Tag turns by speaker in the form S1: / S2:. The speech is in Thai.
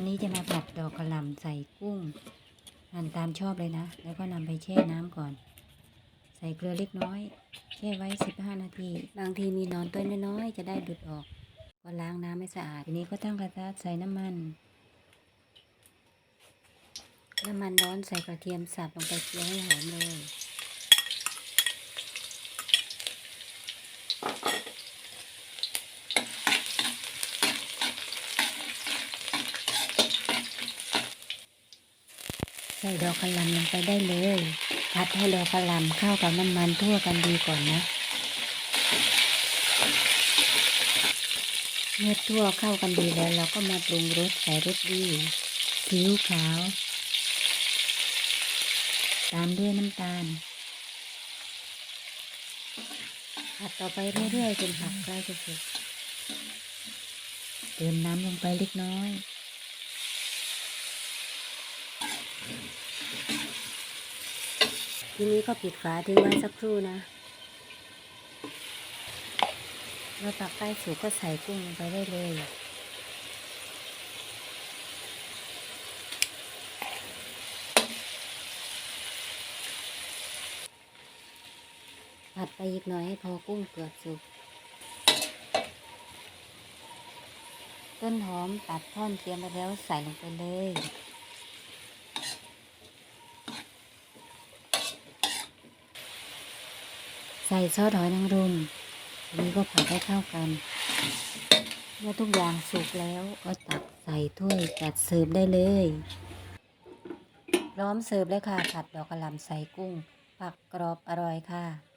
S1: วันนี้จะมาผัดดอกกระหล่ำใส่กุ้งหั่นตามชอบเลยนะ แล้วก็นำไปแช่น้ำก่อน ใส่เกลือเล็กน้อย แช่ไว้ 15 นาที บางทีมีนอนตัวน้อยๆจะได้ดุดออก ก็ล้างน้ำให้สะอาด ทีนี้ก็ตั้งกระทะใส่น้ำมัน น้ำมันร้อนใส่กระเทียมสับลงไปเคี่ยวให้หอมเลย ใส่ดอกกระหล่ำลงไปได้เลยผัดให้ดอกกระหล่ำเข้ากับน้ำมันทั่วกันดีก่อนนะ เมื่อทั่วเข้ากันดีแล้ว เราก็มาปรุงรสใส่รสดีซีอิ๊วขาว ตามด้วยน้ำตาลผัดต่อไปเรื่อยๆจนผักใกล้จะสุกเติมน้ำลงไปเล็กน้อย ทีนี้ก็ปิดฝาทิ้งไว้สักครู่นะเมื่อผักใกล้สุกก็ใส่กุ้งลงไปได้เลยผัดไปอีกหน่อยให้พอกุ้งเกือบสุก ต้นหอมตัดท่อนเตรียมไปแล้วใส่ลงไปเลย ใส่ซอสหอยนางรมทีนี้ก็ผัดให้เข้ากัน เมื่อทุกอย่างสุกแล้วก็ตักใส่ถ้วยจัดเสิร์ฟได้เลย พร้อมเสิร์ฟแล้วค่ะผัดดอกกระหล่ำใส่กุ้ง ผักกรอบอร่อยค่ะ